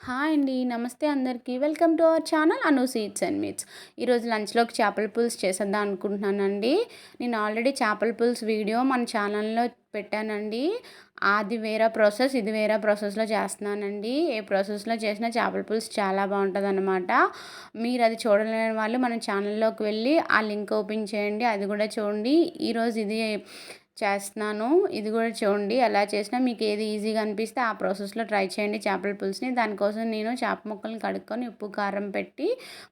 Hi అండి నమస్తే అందరికీ. Welcome to our channel Anu seeds and meats ఈరోజు లంచ్లోకి చేపల పులుసు చేసేద్దాం అనుకుంటున్నానండి. నేను ఆల్రెడీ చేపల పులుసు వీడియో మన ఛానల్లో పెట్టానండి. అది వేరే ప్రాసెస్ ఇది వేరే ప్రాసెస్లో చేస్తున్నానండి. ఏ ప్రాసెస్లో చేసినా చేపల పులుసు చాలా బాగుంటుంది అనమాట మీరు అది చూడలేని వాళ్ళు మన ఛానల్లోకి వెళ్ళి ఆ లింక్ ఓపెన్ చేయండి. అది కూడా చూడండి. ఈరోజు ఇది చేస్తున్నాను. ఇది కూడా చూడండి ఎలా చేసినా మీకు ఏది ఈజీగా అనిపిస్తే ఆ ప్రాసెస్లో ట్రై చేయండి చేపల పులుసుని. దానికోసం నేను చేప ముక్కలను కడుక్కొని ఉప్పు కారం పెట్టి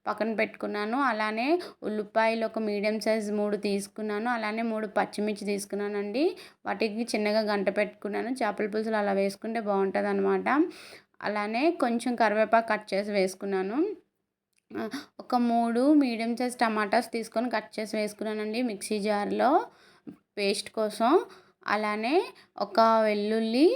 పక్కన పెట్టుకున్నాను. అలానే ఉల్లిపాయలు ఒక మీడియం సైజ్ మూడు తీసుకున్నాను. అలానే మూడు పచ్చిమిర్చి తీసుకున్నానండి. వాటికి చిన్నగా గంట పెట్టుకున్నాను. చేపల పులుసులు అలా వేసుకుంటే బాగుంటుంది అనమాట అలానే కొంచెం కరివేపాకు కట్ చేసి వేసుకున్నాను. ఒక మూడు మీడియం సైజ్ టమాటాస్ తీసుకొని కట్ చేసి వేసుకున్నానండి మిక్సీ జార్లో. పేస్ట్ కోసం అలానే ఒక వెల్లుల్లి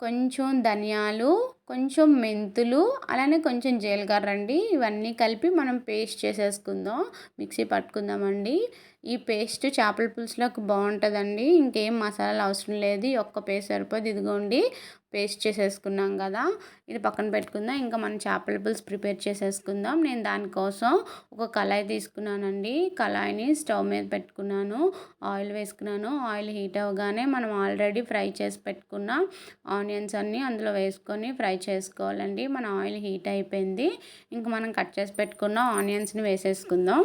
కొంచెం ధనియాలు కొంచెం మెంతులు అలానే కొంచెం జీలకర్ర అండి ఇవన్నీ కలిపి మనం పేస్ట్ చేసేసుకుందాం. మిక్సీ పట్టుకుందామండి. ఈ పేస్ట్ చేపల పులుసులోకి బాగుంటుందండి. ఇంకేం మసాలాలు అవసరం లేదు. ఒక్క పేస్ట్ సరిపోదు. ఇదిగోండి పేస్ట్ చేసేసుకున్నాం కదా. ఇది పక్కన పెట్టుకుందాం. ఇంకా మనం చేపల పులుసు ప్రిపేర్ చేసేసుకుందాం. నేను దానికోసం ఒక కళాయి తీసుకున్నానండి. కళాయిని స్టవ్ మీద పెట్టుకున్నాను. ఆయిల్ వేసుకున్నాను. ఆయిల్ హీట్ అవ్వగానే మనం ఆల్రెడీ ఫ్రై చేసి పెట్టుకున్న ఆనియన్స్ అన్నీ అందులో వేసుకొని ఫ్రై చేసుకోవాలండి. మన ఆయిల్ హీట్ అయిపోయింది. ఇంకా మనం కట్ చేసి పెట్టుకున్న ఆనియన్స్ని వేసేసుకుందాం.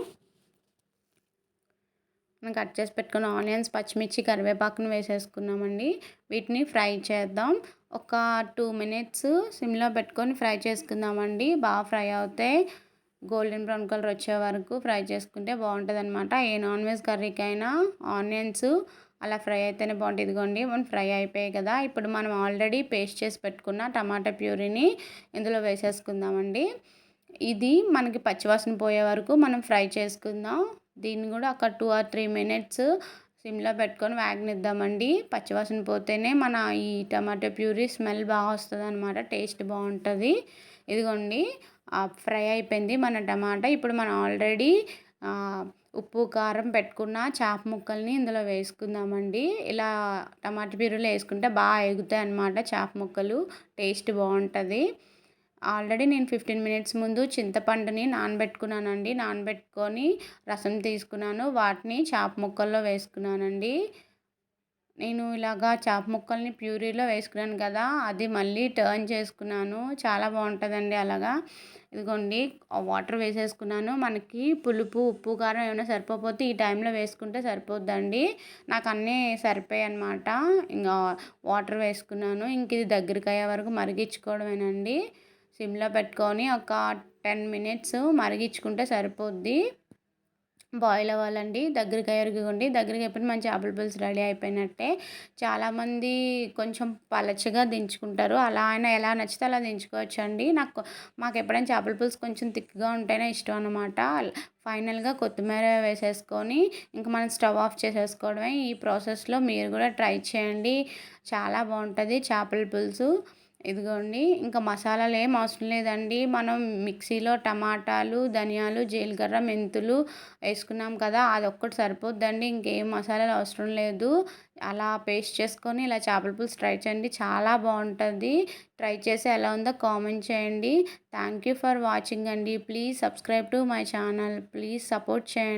మనం కట్ చేసి పెట్టుకున్న ఆనియన్స్ పచ్చిమిర్చి కరివేపాకును వేసేసుకున్నామండి. వీటిని ఫ్రై చేద్దాం. ఒక టూ మినిట్స్ సిమ్లో పెట్టుకొని ఫ్రై చేసుకుందామండి. బాగా ఫ్రై అవుతాయి గోల్డెన్ బ్రౌన్ కలర్ వచ్చే వరకు ఫ్రై చేసుకుంటే బాగుంటుంది అనమాట ఏ నాన్ వెజ్ కర్రీకైనా ఆనియన్స్ అలా ఫ్రై అయితేనే బాగుంటుంది. ఇదిగోండి మనం ఫ్రై అయిపోయాయి కదా. ఇప్పుడు మనం ఆల్రెడీ పేస్ట్ చేసి పెట్టుకున్న టమాటా ప్యూరీని ఇందులో వేసేసుకుందామండి. ఇది మనకి పచ్చివాసన పోయే వరకు మనం ఫ్రై చేసుకుందాం. దీన్ని కూడా ఒక టూ ఆర్ త్రీ మినిట్స్ సిమ్లో పెట్టుకొని వేగనిద్దామండి. పచ్చివాసన పోతేనే మన ఈ టమాటో ప్యూరీ స్మెల్ బాగా వస్తుంది అనమాట టేస్ట్ బాగుంటుంది. ఇదిగోండి ఫ్రై అయిపోయింది మన టమాటా. ఇప్పుడు మనం ఆల్రెడీ ఉప్పు కారం పెట్టుకున్న చేప ముక్కల్ని ఇందులో వేసుకుందామండి. ఇలా టమాటా ప్యూరీలో వేసుకుంటే బాగా ఎగుతాయి అన్నమాట చేప ముక్కలు. టేస్ట్ బాగుంటుంది. ఆల్రెడీ నేను ఫిఫ్టీన్ మినిట్స్ ముందు చింతపండుని నానబెట్టుకున్నానండి. నానబెట్టుకొని రసం తీసుకున్నాను. వాటిని చేప ముక్కల్లో వేసుకున్నానండి. నేను ఇలాగా చేప ముక్కల్ని ప్యూరీలో వేసుకున్నాను కదా అది మళ్ళీ టర్న్ చేసుకున్నాను. చాలా బాగుంటుందండి అలాగా. ఇదిగోండి వాటర్ వేసేసుకున్నాను. మనకి పులుపు ఉప్పు కారం ఏమైనా సరిపోతే ఈ టైంలో వేసుకుంటే సరిపోద్దండి. నాకు అన్నీ సరిపోయాయి అనమాట ఇంకా వాటర్ వేసుకున్నాను. ఇంక ఇది దగ్గరికి అయ్యే వరకు మరిగించుకోవడమేనండి. సిమ్లో పెట్టుకొని ఒక టెన్ మినిట్స్ మరిగించుకుంటే సరిపోద్ది. బాయిల్ అవ్వాలండి. దగ్గరికి ఎరుగుకోండి దగ్గరికి అయిపోయిన మంచి చేపల పులుసు రెడీ అయిపోయినట్టే. చాలామంది కొంచెం పలచగా దించుకుంటారు. అలా అయినా ఎలా నచ్చితే అలా దించుకోవచ్చు అండి నాకు మాకు ఎప్పుడైనా చేపల పులుసు కొంచెం థిక్గా ఉంటేనే ఇష్టం అనమాట ఫైనల్గా కొత్తిమీర వేసేసుకొని ఇంకా మనం స్టవ్ ఆఫ్ చేసేసుకోవడమే. ఈ ప్రాసెస్లో మీరు కూడా ట్రై చేయండి. చాలా బాగుంటుంది చేపల పులుసు. ఇదిగోండి ఇంకా మసాలాలు ఏం అవసరం లేదండి. మనం మిక్సీలో టమాటాలు ధనియాలు జీలకర్ర మెంతులు వేసుకున్నాం కదా అది ఒక్కటి సరిపోద్దండి. ఇంకేం మసాలాలు అవసరం లేదు. అలా పేస్ట్ చేసుకొని ఇలా చేపల పులుసు ట్రై చేయండి. చాలా బాగుంటుంది. ట్రై చేసి ఎలా ఉందో కామెంట్ చేయండి. థ్యాంక్ యూ ఫర్ వాచింగ్ అండి. Please subscribe to my channel. Please support చేయండి.